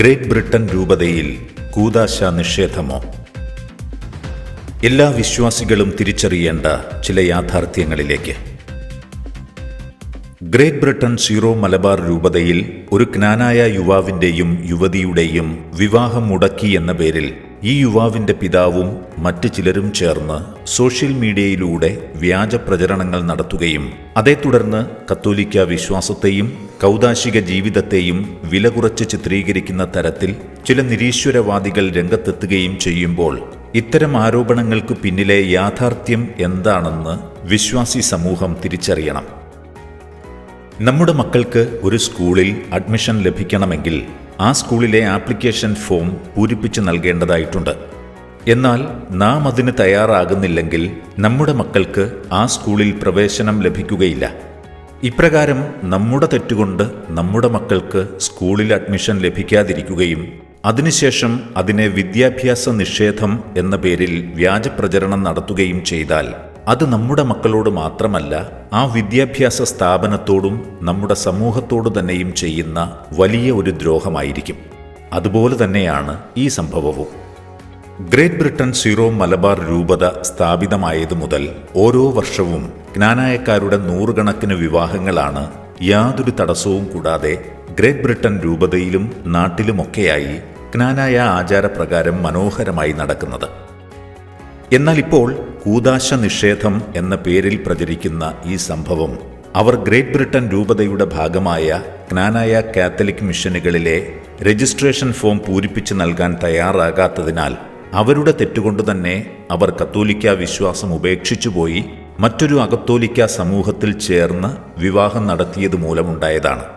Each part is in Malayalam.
ഗ്രേറ്റ് ബ്രിട്ടൻ രൂപതയിൽ കൂതാശ നിഷേധമോ? എല്ലാ വിശ്വാസികളും തിരിച്ചറിയേണ്ട ചില യാഥാർത്ഥ്യങ്ങളിലേക്ക്. ഗ്രേറ്റ് ബ്രിട്ടൻ സീറോ മലബാർ രൂപതയിൽ ഒരു ജ്ഞാനായ യുവാവിന്റെയും യുവതിയുടെയും വിവാഹം മുടക്കി എന്ന പേരിൽ ഈ യുവാവിന്റെ പിതാവും മറ്റ് ചിലരും ചേർന്ന് സോഷ്യൽ മീഡിയയിലൂടെ വ്യാജ പ്രചരണങ്ങൾ നടത്തുകയും അതേ തുടർന്ന് കത്തോലിക്ക വിശ്വാസത്തെയും കൗതാശിക ജീവിതത്തെയും വില കുറച്ച് ചിത്രീകരിക്കുന്ന തരത്തിൽ ചില നിരീശ്വരവാദികൾ രംഗത്തെത്തുകയും ചെയ്യുമ്പോൾ ഇത്തരം ആരോപണങ്ങൾക്ക് പിന്നിലെ യാഥാർത്ഥ്യം എന്താണെന്ന് വിശ്വാസി സമൂഹം തിരിച്ചറിയണം. നമ്മുടെ മക്കൾക്ക് ഒരു സ്കൂളിൽ അഡ്മിഷൻ ലഭിക്കണമെങ്കിൽ ആ സ്കൂളിലെ ആപ്ലിക്കേഷൻ ഫോം പൂരിപ്പിച്ച് നൽകേണ്ടതായിട്ടുണ്ട്. എന്നാൽ നാം അതിന് തയ്യാറാകുന്നില്ലെങ്കിൽ നമ്മുടെ മക്കൾക്ക് ആ സ്കൂളിൽ പ്രവേശനം ലഭിക്കുകയില്ല. ഇപ്രകാരം നമ്മുടെ തെറ്റുകൊണ്ട് നമ്മുടെ മക്കൾക്ക് സ്കൂളിൽ അഡ്മിഷൻ ലഭിക്കാതിരിക്കുകയും അതിനുശേഷം അതിനെ വിദ്യാഭ്യാസ നിഷേധം എന്ന പേരിൽ വ്യാജപ്രചരണം നടത്തുകയും ചെയ്താൽ അത് നമ്മുടെ മക്കളോട് മാത്രമല്ല ആ വിദ്യാഭ്യാസ സ്ഥാപനത്തോടും നമ്മുടെ സമൂഹത്തോടു തന്നെയും ചെയ്യുന്ന വലിയ ഒരു ദ്രോഹമായിരിക്കും. അതുപോലെ തന്നെയാണ് ഈ സംഭവവും. ഗ്രേറ്റ് ബ്രിട്ടൻ സീറോ മലബാർ രൂപത സ്ഥാപിതമായതു മുതൽ ഓരോ വർഷവും ജ്ഞാനായക്കാരുടെ നൂറുകണക്കിന് വിവാഹങ്ങളാണ് യാതൊരു തടസ്സവും കൂടാതെ ഗ്രേറ്റ് ബ്രിട്ടൻ രൂപതയിലും നാട്ടിലുമൊക്കെയായി ജ്ഞാനായ ആചാരപ്രകാരം മനോഹരമായി നടക്കുന്നത്. എന്നാൽ ഇപ്പോൾ കൂതാശ നിഷേധം എന്ന പേരിൽ പ്രചരിക്കുന്ന ഈ സംഭവം അവർ ഗ്രേറ്റ് ബ്രിട്ടൻ രൂപതയുടെ ഭാഗമായ ജ്ഞാനായ കാത്തലിക് മിഷനുകളിലെ രജിസ്ട്രേഷൻ ഫോം പൂരിപ്പിച്ച് നൽകാൻ തയ്യാറാകാത്തതിനാൽ അവരുടെ തെറ്റുകൊണ്ട് തന്നെ അവർ കത്തോലിക്ക വിശ്വാസം ഉപേക്ഷിച്ചുപോയി മറ്റൊരു അകത്തോലിക്ക സമൂഹത്തിൽ ചേർന്ന് വിവാഹം നടത്തിയത് മൂലമുണ്ടായതാണ്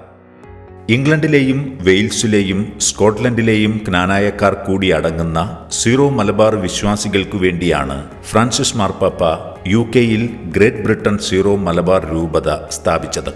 ഇംഗ്ലണ്ടിലെയും വെയിൽസിലെയും സ്കോട്ട്ലൻഡിലെയും ക്നാനായക്കാർ കൂടി അടങ്ങുന്ന സീറോ മലബാർ വിശ്വാസികൾക്കു വേണ്ടിയാണ് ഫ്രാൻസിസ് മാർപ്പാപ്പ യു കെയിൽ ഗ്രേറ്റ് ബ്രിട്ടൻ സീറോ മലബാർ രൂപത സ്ഥാപിച്ചത്.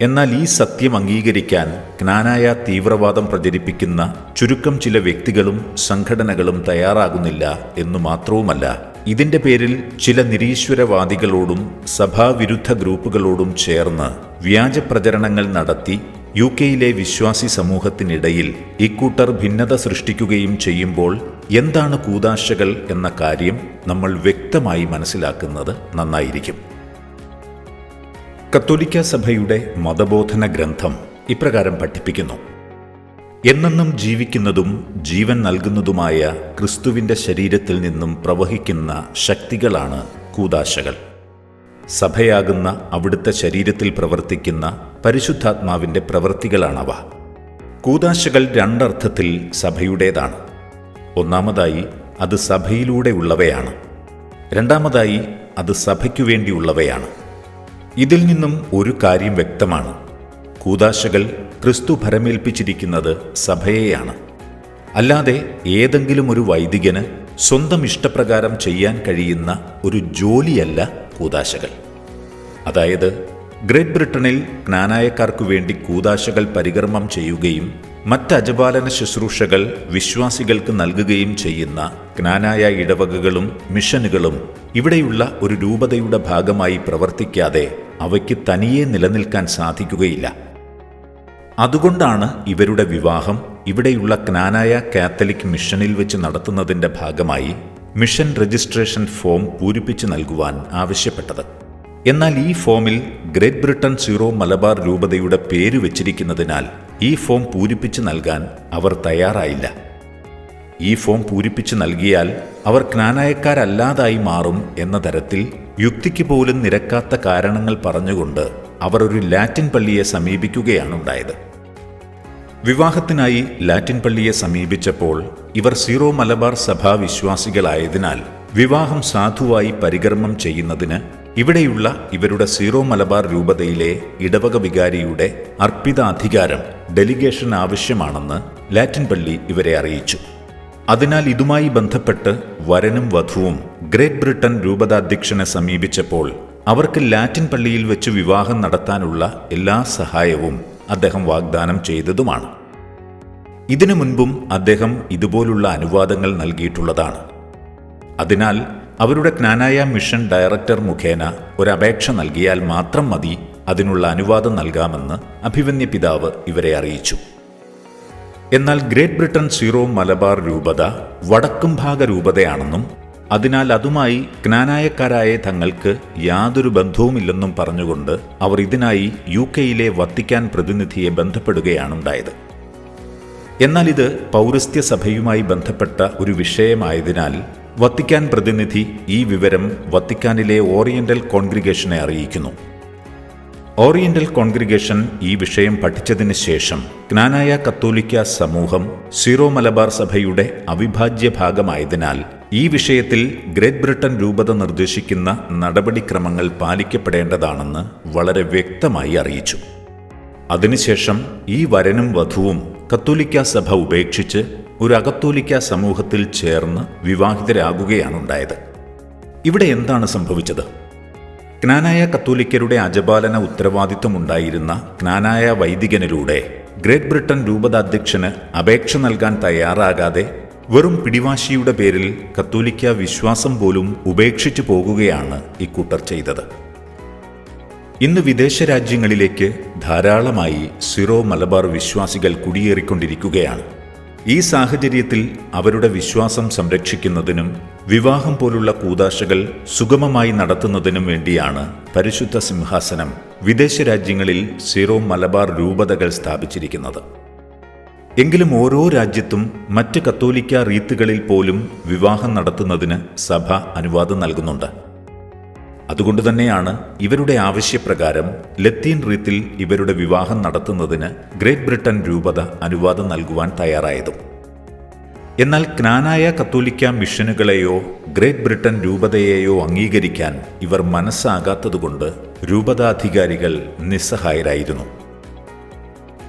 എന്നാൽ ഈ സത്യം അംഗീകരിക്കാൻ ക്നാനായ തീവ്രവാദം പ്രചരിപ്പിക്കുന്ന ചുരുക്കം ചില വ്യക്തികളും സംഘടനകളും തയ്യാറാകുന്നില്ല എന്നു മാത്രവുമല്ല ഇതിന്റെ പേരിൽ ചില നിരീശ്വരവാദികളോടും സഭാവിരുദ്ധ ഗ്രൂപ്പുകളോടും ചേർന്ന് വ്യാജപ്രചരണങ്ങൾ നടത്തി യു കെയിലെ വിശ്വാസി സമൂഹത്തിനിടയിൽ ഇക്കൂട്ടർ ഭിന്നത സൃഷ്ടിക്കുകയും ചെയ്യുമ്പോൾ എന്താണ് കൂതാശകൾ എന്ന കാര്യം നമ്മൾ വ്യക്തമായി മനസ്സിലാക്കുന്നത് നന്നായിരിക്കും. കത്തോലിക്ക സഭയുടെ മതബോധന ഗ്രന്ഥം ഇപ്രകാരം പഠിപ്പിക്കുന്നു. എന്നെന്നും ജീവിക്കുന്നതും ജീവൻ നൽകുന്നതുമായ ക്രിസ്തുവിന്റെ ശരീരത്തിൽ നിന്നും പ്രവഹിക്കുന്ന ശക്തികളാണ് കൂതാശകൾ സഭയാകുന്ന അവിടുത്തെ ശരീരത്തിൽ പ്രവർത്തിക്കുന്ന പരിശുദ്ധാത്മാവിന്റെ പ്രവൃത്തികളാണവ. കൂതാശകൾ രണ്ടർത്ഥത്തിൽ സഭയുടേതാണ്. ഒന്നാമതായി അത് സഭയിലൂടെ ഉള്ളവയാണ് രണ്ടാമതായി അത് സഭയ്ക്കു വേണ്ടിയുള്ളവയാണ് ഇതിൽ നിന്നും ഒരു കാര്യം വ്യക്തമാണ്. കൂതാശകൾ ക്രിസ്തു ഭരമേൽപ്പിച്ചിരിക്കുന്നത് സഭയെയാണ്. അല്ലാതെ ഏതെങ്കിലും ഒരു വൈദികന് സ്വന്തം ഇഷ്ടപ്രകാരം ചെയ്യാൻ കഴിയുന്ന ഒരു ജോലിയല്ല കൂതാശകൾ അതായത് ഗ്രേറ്റ് ബ്രിട്ടനിൽ ജ്ഞാനായക്കാർക്കു വേണ്ടി കൂതാശകൾ പരികർമ്മം ചെയ്യുകയും മറ്റ് അജപാലന ശുശ്രൂഷകൾ വിശ്വാസികൾക്ക് നൽകുകയും ചെയ്യുന്ന ജ്ഞാനായ ഇടവകകളും മിഷനുകളും ഇവിടെയുള്ള ഒരു രൂപതയുടെ ഭാഗമായി പ്രവർത്തിക്കാതെ അവയ്ക്ക് തനിയെ നിലനിൽക്കാൻ സാധിക്കുകയില്ല. അതുകൊണ്ടാണ് ഇവരുടെ വിവാഹം ഇവിടെയുള്ള ജ്ഞാനായ കാത്തലിക് മിഷനിൽ വെച്ച് നടത്തുന്നതിന്റെ ഭാഗമായി മിഷൻ രജിസ്ട്രേഷൻ ഫോം പൂരിപ്പിച്ച് നൽകുവാൻ ആവശ്യപ്പെട്ടത്. എന്നാൽ ഈ ഫോമിൽ ഗ്രേറ്റ് ബ്രിട്ടൻ സീറോ മലബാർ രൂപതയുടെ പേര് വച്ചിരിക്കുന്നതിനാൽ ഈ ഫോം പൂരിപ്പിച്ച് നൽകാൻ അവർ തയ്യാറായില്ല. ഈ ഫോം പൂരിപ്പിച്ച് നൽകിയാൽ അവർ ജ്ഞാനായക്കാരല്ലാതായി മാറും എന്ന തരത്തിൽ യുക്തിക്ക് പോലും നിരക്കാത്ത കാരണങ്ങൾ പറഞ്ഞുകൊണ്ട് അവർ ഒരു ലാറ്റിൻ പള്ളിയെ സമീപിക്കുകയാണുണ്ടായത്. വിവാഹത്തിനായി ലാറ്റിൻ പള്ളിയെ സമീപിച്ചപ്പോൾ ഇവർ സീറോ മലബാർ സഭാ വിശ്വാസികളായതിനാൽ വിവാഹം സാധുവായി പരികർമ്മം ചെയ്യുന്നതിന് ഇവിടെയുള്ള ഇവരുടെ സീറോ മലബാർ രൂപതയിലെ ഇടവക വികാരിയുടെ അർപ്പിതാധികാരം ഡെലിഗേഷൻ ആവശ്യമാണെന്ന് ലാറ്റിൻ പള്ളി ഇവരെ അറിയിച്ചു. അതിനാൽ ഇതുമായി ബന്ധപ്പെട്ട് വരനും വധുവും ഗ്രേറ്റ് ബ്രിട്ടൻ രൂപതാധ്യക്ഷനെ സമീപിച്ചപ്പോൾ അവർക്ക് ലാറ്റിൻ പള്ളിയിൽ വെച്ച് വിവാഹം നടത്താനുള്ള എല്ലാ സഹായവും അദ്ദേഹം വാഗ്ദാനം ചെയ്തതുമാണ്. ഇതിനു മുൻപും അദ്ദേഹം ഇതുപോലുള്ള അനുവാദങ്ങൾ നൽകിയിട്ടുള്ളതാണ്. അതിനാൽ അവരുടെ ജ്ഞാനായ മിഷൻ ഡയറക്ടർ മുഖേന ഒരപേക്ഷ നൽകിയാൽ മാത്രം മതി അതിനുള്ള അനുവാദം നൽകാമെന്ന് അഭിവന്യ പിതാവ് ഇവരെ അറിയിച്ചു. എന്നാൽ ഗ്രേറ്റ് ബ്രിട്ടൻ സീറോ മലബാർ രൂപത വടക്കും ഭാഗ രൂപതയാണെന്നും അതിനാൽ അതുമായി ജ്ഞാനായക്കാരായ തങ്ങൾക്ക് യാതൊരു ബന്ധവുമില്ലെന്നും പറഞ്ഞുകൊണ്ട് അവർ ഇതിനായി യു കെയിലെ വത്തിക്കാൻ പ്രതിനിധിയെ ബന്ധപ്പെടുകയാണുണ്ടായത്. എന്നാൽ ഇത് പൗരസ്ത്യ സഭയുമായി ബന്ധപ്പെട്ട ഒരു വിഷയമായതിനാൽ വത്തിക്കാൻ പ്രതിനിധി ഈ വിവരം വത്തിക്കാനിലെ ഓറിയന്റൽ കോൺഗ്രിഗേഷനെ അറിയിക്കുന്നു. ഓറിയന്റൽ കോൺഗ്രിഗേഷൻ ഈ വിഷയം പഠിച്ചതിന് ശേഷം ജ്ഞാനായ കത്തോലിക്ക സമൂഹം സിറോ മലബാർ സഭയുടെ അവിഭാജ്യ ഭാഗമായതിനാൽ ഈ വിഷയത്തിൽ ഗ്രേറ്റ് ബ്രിട്ടൻ രൂപത നിർദ്ദേശിക്കുന്ന നടപടിക്രമങ്ങൾ പാലിക്കപ്പെടേണ്ടതാണെന്ന് വളരെ വ്യക്തമായി അറിയിച്ചു. അതിനുശേഷം ഈ വരനും വധുവും കത്തോലിക്ക സഭ ഉപേക്ഷിച്ച് ഒരു അകത്തോലിക്ക സമൂഹത്തിൽ ചേർന്ന് വിവാഹിതരാകുകയാണ് ഉണ്ടായത് ഇവിടെ എന്താണ് സംഭവിച്ചത്? ജ്ഞാനായ കത്തോലിക്കരുടെ അജപാലന ഉത്തരവാദിത്വമുണ്ടായിരുന്ന ജ്ഞാനായ വൈദികനിലൂടെ ഗ്രേറ്റ് ബ്രിട്ടൻ രൂപതാധ്യക്ഷന് അപേക്ഷ നൽകാൻ തയ്യാറാകാതെ വെറും പിടിവാശിയുടെ പേരിൽ കത്തോലിക്ക വിശ്വാസം പോലും ഉപേക്ഷിച്ചു പോകുകയാണ് ഇക്കൂട്ടർ ചെയ്തത്. ഇന്ന് വിദേശ രാജ്യങ്ങളിലേക്ക് ധാരാളമായി സിറോ മലബാർ വിശ്വാസികൾ കുടിയേറിക്കൊണ്ടിരിക്കുകയാണ്. ഈ സാഹചര്യത്തിൽ അവരുടെ വിശ്വാസം സംരക്ഷിക്കുന്നതിനും വിവാഹം പോലുള്ള കൂതാശകൾ സുഗമമായി നടത്തുന്നതിനും വേണ്ടിയാണ് പരിശുദ്ധ സിംഹാസനം വിദേശ രാജ്യങ്ങളിൽ സീറോ മലബാർ രൂപതകൾ സ്ഥാപിച്ചിരിക്കുന്നത്. എങ്കിലും ഓരോ രാജ്യത്തും മറ്റ് കത്തോലിക്ക റീത്തുകളിൽ പോലും വിവാഹം നടത്തുന്നതിന് സഭ അനുവാദം നൽകുന്നുണ്ട്. അതുകൊണ്ട് തന്നെയാണ് ഇവരുടെ ആവശ്യപ്രകാരം ലത്തീൻ റീത്തിൽ ഇവരുടെ വിവാഹം നടത്തുന്നതിന് ഗ്രേറ്റ് ബ്രിട്ടൻ രൂപത അനുവാദം നൽകുവാൻ തയ്യാറായതും. എന്നാൽ ക്നാനായ കത്തോലിക്ക മിഷനുകളെയോ ഗ്രേറ്റ് ബ്രിട്ടൻ രൂപതയെയോ അംഗീകരിക്കാൻ ഇവർ മനസ്സാകാത്തതുകൊണ്ട് രൂപതാധികാരികൾ നിസ്സഹായരായിരുന്നു.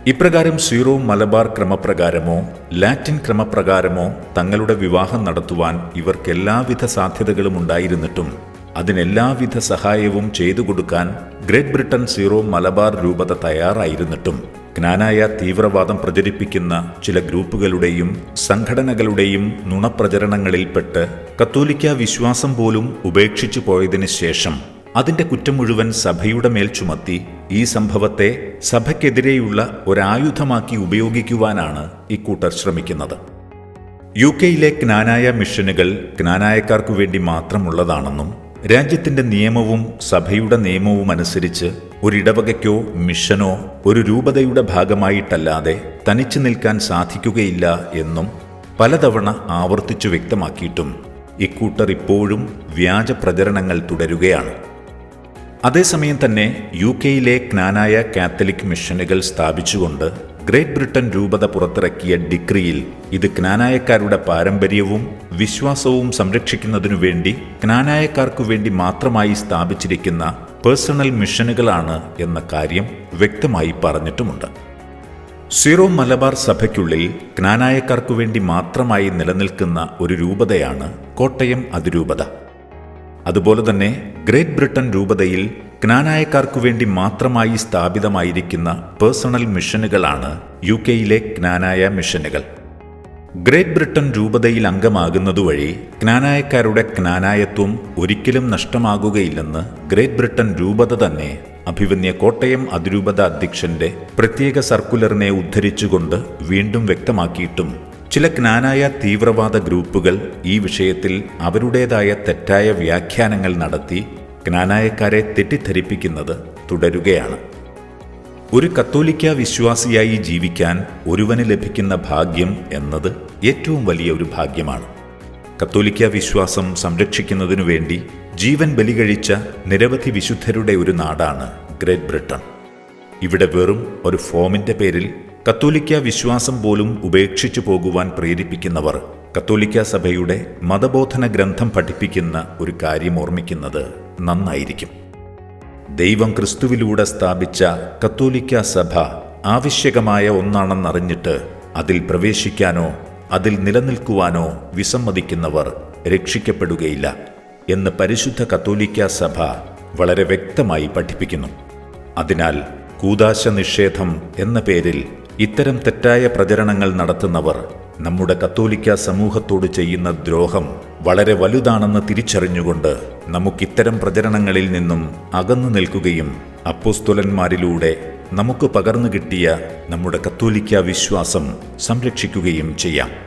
ഇപ്രകാരം സീറോ മലബാർ ക്രമപ്രകാരമോ ലാറ്റിൻ ക്രമപ്രകാരമോ തങ്ങളുടെ വിവാഹം നടത്തുവാൻ ഇവർക്ക് എല്ലാവിധ സാധ്യതകളും ഉണ്ടായിരുന്നിട്ടും അതിനെല്ലാവിധ സഹായവും ചെയ്തു കൊടുക്കാൻ ഗ്രേറ്റ് ബ്രിട്ടൻ സീറോ മലബാർ രൂപത തയ്യാറായിരുന്നിട്ടും ജ്ഞാനായ തീവ്രവാദം പ്രചരിപ്പിക്കുന്ന ചില ഗ്രൂപ്പുകളുടെയും സംഘടനകളുടെയും നുണപ്രചരണങ്ങളിൽപ്പെട്ട് കത്തോലിക്ക വിശ്വാസം പോലും ഉപേക്ഷിച്ചു പോയതിനു ശേഷം അതിന്റെ കുറ്റം മുഴുവൻ സഭയുടെ മേൽ ചുമത്തി ഈ സംഭവത്തെ സഭയ്ക്കെതിരെയുള്ള ഒരായുധമാക്കി ഉപയോഗിക്കുവാനാണ് ഇക്കൂട്ടർ ശ്രമിക്കുന്നത്. യു കെയിലെ ജ്ഞാനായ മിഷനുകൾ ജ്ഞാനായക്കാർക്കു വേണ്ടി മാത്രമുള്ളതാണെന്നും രാജ്യത്തിന്റെ നിയമവും സഭയുടെ നിയമവും അനുസരിച്ച് ഒരിടവകയ്ക്കോ മിഷനോ ഒരു രൂപതയുടെ ഭാഗമായിട്ടല്ലാതെ തനിച്ചു നിൽക്കാൻ സാധിക്കുകയില്ല എന്നും പലതവണ ആവർത്തിച്ചു വ്യക്തമാക്കിയിട്ടും ഇക്കൂട്ടർ ഇപ്പോഴും വ്യാജ പ്രചരണങ്ങൾ തുടരുകയാണ്. അതേസമയം തന്നെ യു കെയിലെ ജ്ഞാനായ കാത്തലിക് മിഷനുകൾ സ്ഥാപിച്ചുകൊണ്ട് ഗ്രേറ്റ് ബ്രിട്ടൻ രൂപത പുറത്തിറക്കിയ ഡിക്രിയിൽ ഇത് ക്നാനായക്കാരുടെ പാരമ്പര്യവും വിശ്വാസവും സംരക്ഷിക്കുന്നതിനു വേണ്ടി ക്നാനായക്കാർക്കു വേണ്ടി മാത്രമായി സ്ഥാപിച്ചിരിക്കുന്ന പേഴ്സണൽ മിഷനുകളാണ് എന്ന കാര്യം വ്യക്തമായി പറഞ്ഞിട്ടുമുണ്ട്. സീറോ മലബാർ സഭയ്ക്കുള്ളിൽ ക്നാനായക്കാർക്കു വേണ്ടി മാത്രമായി നിലനിൽക്കുന്ന ഒരു രൂപതയാണ് കോട്ടയം അതിരൂപത. അതുപോലെ തന്നെ ഗ്രേറ്റ് ബ്രിട്ടൻ രൂപതയിൽ ജ്ഞാനായക്കാർക്കു വേണ്ടി മാത്രമായി സ്ഥാപിതമായിരിക്കുന്ന പേഴ്സണൽ മിഷനുകളാണ് യു കെയിലെ ജ്ഞാനായ മിഷനുകൾ. ഗ്രേറ്റ് ബ്രിട്ടൻ രൂപതയിൽ അംഗമാകുന്നതുവഴി ജ്ഞാനായക്കാരുടെ ജ്ഞാനായത്വം ഒരിക്കലും നഷ്ടമാകുകയില്ലെന്ന് ഗ്രേറ്റ് ബ്രിട്ടൻ രൂപത തന്നെ അഭിവന്യ കോട്ടയം അതിരൂപത അധ്യക്ഷന്റെ പ്രത്യേക സർക്കുലറിനെ ഉദ്ധരിച്ചുകൊണ്ട് വീണ്ടും വ്യക്തമാക്കിയിട്ടും ചില ജ്ഞാനായ തീവ്രവാദ ഗ്രൂപ്പുകൾ ഈ വിഷയത്തിൽ അവരുടേതായ തെറ്റായ വ്യാഖ്യാനങ്ങൾ നടത്തി ജ്ഞാനായക്കാരെ തെറ്റിദ്ധരിപ്പിക്കുന്നത് തുടരുകയാണ്. ഒരു കത്തോലിക്ക വിശ്വാസിയായി ജീവിക്കാൻ ഒരുവന് ലഭിക്കുന്ന ഭാഗ്യം എന്നത് ഏറ്റവും വലിയ ഒരു ഭാഗ്യമാണ്. കത്തോലിക്ക വിശ്വാസം സംരക്ഷിക്കുന്നതിനു വേണ്ടി ജീവൻ ബലികഴിച്ച നിരവധി വിശുദ്ധരുടെ ഒരു നാടാണ് ഗ്രേറ്റ് ബ്രിട്ടൻ ഇവിടെ വെറും ഒരു ഫോമിന്റെ പേരിൽ കത്തോലിക്ക വിശ്വാസം പോലും ഉപേക്ഷിച്ചു പോകുവാൻ പ്രേരിപ്പിക്കുന്നവർ കത്തോലിക്ക സഭയുടെ മതബോധന ഗ്രന്ഥം പഠിപ്പിക്കുന്ന ഒരു കാര്യം ഓർമ്മിക്കുന്നത് നന്നായിരിക്കും. ദൈവം ക്രിസ്തുവിലൂടെ സ്ഥാപിച്ച കത്തോലിക്ക സഭ ആവശ്യകമായ ഒന്നാണെന്നറിഞ്ഞിട്ട് അതിൽ പ്രവേശിക്കാനോ അതിൽ നിലനിൽക്കുവാനോ വിസമ്മതിക്കുന്നവർ രക്ഷിക്കപ്പെടുകയില്ല എന്ന് പരിശുദ്ധ കത്തോലിക്ക സഭ വളരെ വ്യക്തമായി പഠിപ്പിക്കുന്നു. അതിനാൽ കൂതാശ നിഷേധം എന്ന പേരിൽ ഇത്തരം തെറ്റായ പ്രചരണങ്ങൾ നടത്തുന്നവർ നമ്മുടെ കത്തോലിക്ക സമൂഹത്തോട് ചെയ്യുന്ന ദ്രോഹം വളരെ വലുതാണെന്ന് തിരിച്ചറിഞ്ഞുകൊണ്ട് നമുക്കിത്തരം പ്രചരണങ്ങളിൽ നിന്നും അകന്നു നിൽക്കുകയും അപ്പോസ്തുലന്മാരിലൂടെ നമുക്ക് പകർന്നു കിട്ടിയ നമ്മുടെ കത്തോലിക്ക വിശ്വാസം സംരക്ഷിക്കുകയും ചെയ്യാം.